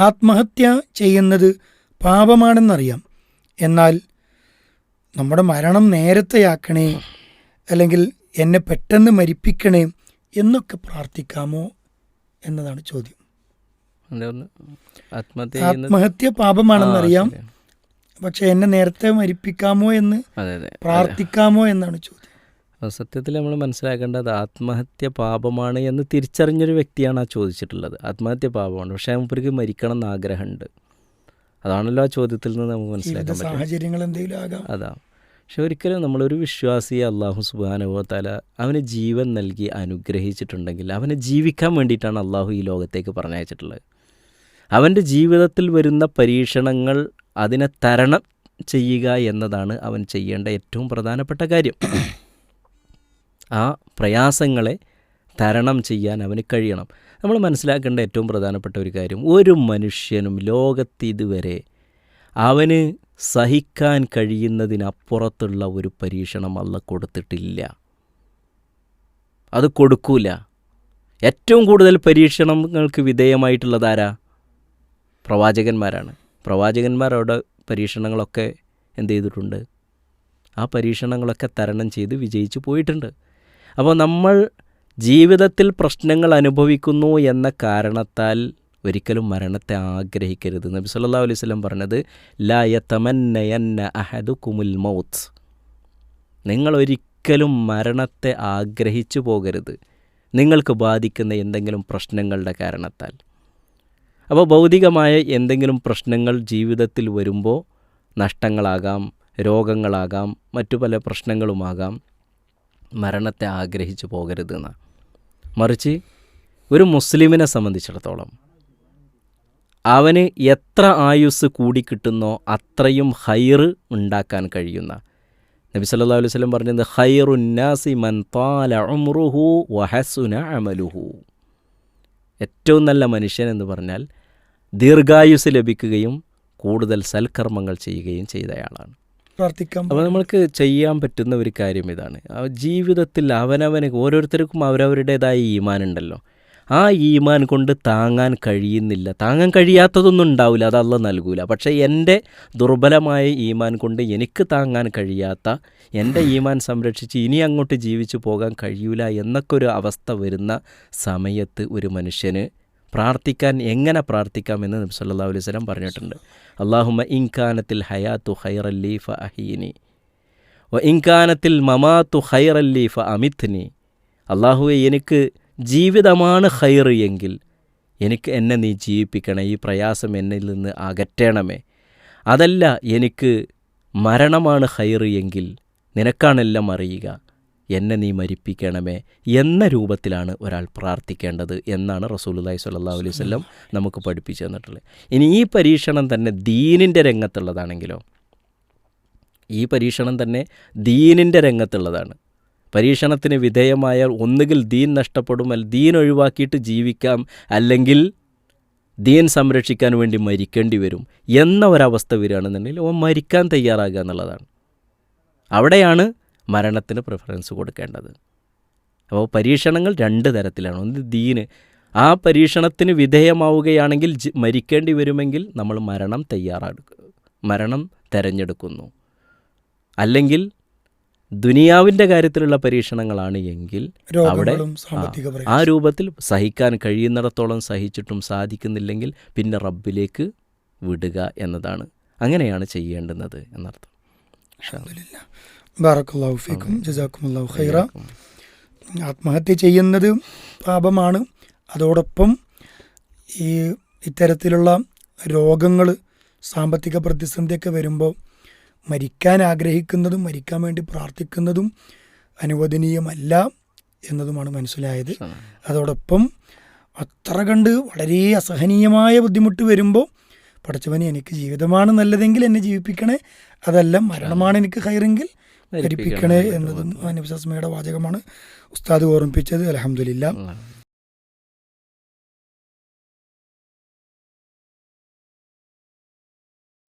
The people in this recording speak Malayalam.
ആത്മഹത്യ ചെയ്യുന്നത് പാപമാണെന്നറിയാം. എന്നാൽ നമ്മുടെ മരണം നേരത്തെയാക്കണേ അല്ലെങ്കിൽ എന്നെ പെട്ടെന്ന് മരിപ്പിക്കണേ എന്നൊക്കെ പ്രാർത്ഥിക്കാമോ എന്നതാണ് ചോദ്യം. ആത്മഹത്യ പാപമാണെന്നറിയാം. പക്ഷെ എന്നെ നേരത്തെ മരിപ്പിക്കാമോ എന്ന് പ്രാർത്ഥിക്കാമോ എന്നാണ് ചോദ്യം. സത്യത്തിൽ നമ്മൾ മനസ്സിലാക്കേണ്ടത് ആത്മഹത്യ പാപമാണ് എന്ന് തിരിച്ചറിഞ്ഞൊരു വ്യക്തിയാണ് ആ ചോദിച്ചിട്ടുള്ളത്. ആത്മഹത്യ പാപമാണ്. പക്ഷേ മൂപ്പർക്ക് മരിക്കണം എന്ന് ആഗ്രഹമുണ്ട്. അതാണല്ലോ ആ ചോദ്യത്തിൽ നിന്ന് നമുക്ക് മനസ്സിലാക്കാൻ സാഹചര്യങ്ങൾ എന്തെങ്കിലും ആകാം. അതാ. പക്ഷെ ഒരിക്കലും നമ്മളൊരു വിശ്വാസി അള്ളാഹു സുബാനുഭവത്താല തല അവന് ജീവൻ നൽകി അനുഗ്രഹിച്ചിട്ടുണ്ടെങ്കിൽ അവനെ ജീവിക്കാൻ വേണ്ടിയിട്ടാണ് അള്ളാഹു ഈ ലോകത്തേക്ക് പറഞ്ഞയച്ചിട്ടുള്ളത്. അവന്റെ ജീവിതത്തിൽ വരുന്ന പരീക്ഷണങ്ങൾ അതിനെ തരണം ചെയ്യുക എന്നതാണ് അവൻ ചെയ്യേണ്ട ഏറ്റവും പ്രധാനപ്പെട്ട കാര്യം. ആ പ്രയാസങ്ങളെ തരണം ചെയ്യാൻ അവന് കഴിയണം. നമ്മൾ മനസ്സിലാക്കേണ്ട ഏറ്റവും പ്രധാനപ്പെട്ട ഒരു കാര്യം ഒരു മനുഷ്യനും ലോകത്ത് ഇതുവരെ അവന് സഹിക്കാൻ കഴിയുന്നതിനപ്പുറത്തുള്ള ഒരു പരീക്ഷണം അല്ല കൊടുത്തിട്ടില്ല. അത് കൊടുക്കൂല. ഏറ്റവും കൂടുതൽ പരീക്ഷണങ്ങൾക്ക് വിധേയമായിട്ടുള്ളത് ആരാ? പ്രവാചകന്മാരാണ്. അവിടെ പരീക്ഷണങ്ങളൊക്കെ എന്ത് ചെയ്തിട്ടുണ്ട്? ആ പരീക്ഷണങ്ങളൊക്കെ തരണം ചെയ്ത് വിജയിച്ച് പോയിട്ടുണ്ട്. അപ്പോൾ നമ്മൾ ജീവിതത്തിൽ പ്രശ്നങ്ങൾ അനുഭവിക്കുന്നു എന്ന കാരണത്താൽ ഒരിക്കലും മരണത്തെ ആഗ്രഹിക്കരുത്. നബി സല്ലാ അലൈഹി വസല്ലം പറഞ്ഞത് ലാ യതമന്നയന്ന അഹദു കുമുൽ മൗത്ത്. നിങ്ങൾ ഒരിക്കലും മരണത്തെ ആഗ്രഹിച്ചു പോകരുത്. നിങ്ങൾക്ക് ബാധിക്കുന്ന എന്തെങ്കിലും പ്രശ്നങ്ങളുടെ കാരണത്താൽ. അപ്പോൾ ഭൗതികമായ എന്തെങ്കിലും പ്രശ്നങ്ങൾ ജീവിതത്തിൽ വരുമ്പോൾ നഷ്ടങ്ങളാകാം രോഗങ്ങളാകാം മറ്റു പല പ്രശ്നങ്ങളുമാകാം. മരണത്തെ ആഗ്രഹിച്ചു പോകരുത് എന്ന് മറിച്ച് ഒരു മുസ്ലിമിനെ സംബന്ധിച്ചിടത്തോളം അവന് എത്ര ആയുസ് കൂടിക്കിട്ടുന്നോ അത്രയും ഹൈറ് ഉണ്ടാക്കാൻ കഴിയുന്ന. നബി സല്ലല്ലാഹു അലൈഹി സ്വലം പറഞ്ഞത് ഹൈറുന്നാസി മൻ താല ഉംറുഹു വഹസുന അമലുഹു. ഏറ്റവും നല്ല മനുഷ്യൻ എന്ന് പറഞ്ഞാൽ ദീർഘായുസ് ലഭിക്കുകയും കൂടുതൽ സൽക്കർമ്മങ്ങൾ ചെയ്യുകയും ചെയ്തയാളാണ്. പ്രാർത്ഥിക്കാം. അപ്പോൾ നമ്മൾക്ക് ചെയ്യാൻ പറ്റുന്ന ഒരു കാര്യം ഇതാണ്. ജീവിതത്തിൽ അവനവന് ഓരോരുത്തർക്കും അവരവരുടേതായ ഈമാനുണ്ടല്ലോ ആ ഈമാൻ കൊണ്ട് താങ്ങാൻ കഴിയുന്നില്ല. താങ്ങാൻ കഴിയാത്തതൊന്നും ഉണ്ടാവില്ല. അത് അതല്ല നൽകൂല. പക്ഷേ എന്റെ ദുർബലമായ ഈമാൻ കൊണ്ട് എനിക്ക് താങ്ങാൻ കഴിയാത്ത എന്റെ ഈമാൻ സംരക്ഷിച്ച് ഇനി അങ്ങോട്ട് ജീവിച്ചു പോകാൻ കഴിയൂല എന്നൊക്കെ ഒരു അവസ്ഥ വരുന്ന സമയത്ത് ഒരു മനുഷ്യന് പ്രാർത്ഥിക്കാൻ എങ്ങനെ പ്രാർത്ഥിക്കാം എന്ന് നബി സല്ലാ അലൈഹി സ്വലം പറഞ്ഞിട്ടുണ്ട്. അള്ളാഹുമ ഇൻകാനത്തിൽ ഹയാത്തു ഖൈറല്ലി ഫ അഹീനി. വ ഇൻകാനത്തിൽ മമാത്തു ഖൈറല്ലി ഫ അമിത്നി. അള്ളാഹുവെ എനിക്ക് ജീവിതമാണ് ഹൈർ എങ്കിൽ എനിക്ക് എന്നെ നീ ജീവിപ്പിക്കണേ ഈ പ്രയാസം എന്നിൽ നിന്ന് അകറ്റണമേ. അതല്ല എനിക്ക് മരണമാണ് ഹൈർ എങ്കിൽ നിനക്കാണെല്ലാം അറിയുക. എന്നെ നീ മരിപ്പിക്കണമേ എന്ന രൂപത്തിലാണ് ഒരാൾ പ്രാർത്ഥിക്കേണ്ടത് എന്നാണ് റസൂലുള്ളാഹി സ്വല്ലല്ലാഹു അലൈഹി വല്ലം നമുക്ക് പഠിപ്പിച്ചു തന്നിട്ടുള്ളത്. ഇനി ഈ പരീക്ഷണം തന്നെ ദീനിന്റെ രംഗത്തുള്ളതാണെങ്കിലോ? ഈ പരീക്ഷണം തന്നെ ദീനിന്റെ രംഗത്തുള്ളതാണ്. പരീക്ഷണത്തിന് വിധേയമായാൽ ഒന്നുകിൽ ദീൻ നഷ്ടപ്പെടും അല്ല ദീൻ ഒഴിവാക്കിയിട്ട് ജീവിക്കാം അല്ലെങ്കിൽ ദീൻ സംരക്ഷിക്കാൻ വേണ്ടി മരിക്കേണ്ടി വരും എന്ന ഒരവസ്ഥ വരികയാണെന്നുണ്ടെങ്കിൽ അവൻ മരിക്കാൻ തയ്യാറാകുക എന്നുള്ളതാണ്. അവിടെയാണ് മരണത്തിന് പ്രിഫറൻസ് കൊടുക്കേണ്ടത്. അപ്പോൾ പരീക്ഷണങ്ങൾ രണ്ട് തരത്തിലാണ്. ഒന്ന് ദീന്. ആ പരീക്ഷണത്തിന് വിധേയമാവുകയാണെങ്കിൽ മരിക്കേണ്ടി വരുമെങ്കിൽ നമ്മൾ മരണം തയ്യാറെടുക്കുക മരണം തിരഞ്ഞെടുക്കുന്നു. അല്ലെങ്കിൽ ദുനിയാവിന്റെ കാര്യത്തിലുള്ള പരീക്ഷണങ്ങളാണ് എങ്കിൽ അവിടെ ആ- രൂപത്തിൽ സഹിക്കാൻ കഴിയുന്നിടത്തോളം സഹിച്ചിട്ടും സാധിക്കുന്നില്ലെങ്കിൽ പിന്നെ റബ്ബിലേക്ക് വിടുക എന്നതാണ്. അങ്ങനെയാണ് ചെയ്യേണ്ടുന്നത് എന്നർത്ഥം. ബാറക്കല്ലാഹു ഫീക്കും ജസാക്കുമുല്ലാഹു ഖൈറ. ആത്മഹത്യ ചെയ്യുന്നത് പാപമാണ്. അതോടൊപ്പം ഈ ഇത്തരത്തിലുള്ള രോഗങ്ങൾ സാമ്പത്തിക പ്രതിസന്ധിയൊക്കെ വരുമ്പോൾ മരിക്കാൻ ആഗ്രഹിക്കുന്നതും മരിക്കാൻ വേണ്ടി പ്രാർത്ഥിക്കുന്നതും അനുവദനീയമല്ല എന്നതുമാണ് മനസ്സിലായത്. അതോടൊപ്പം അത്ര കണ്ട് വളരെ അസഹനീയമായ ബുദ്ധിമുട്ട് വരുമ്പോൾ പഠിച്ചവനെ എനിക്ക് ജീവിതമാണ് നല്ലതെങ്കിൽ എന്നെ ജീവിപ്പിക്കണേ. അതല്ല മരണമാണ് എനിക്ക് ഹൈറെങ്കിൽ മരിപ്പിക്കണേ എന്നതും നബിസ്മയുടെ വാചകമാണ്. ഉസ്താദ് ഓർമ്മിപ്പിച്ചത് അലഹമില്ല.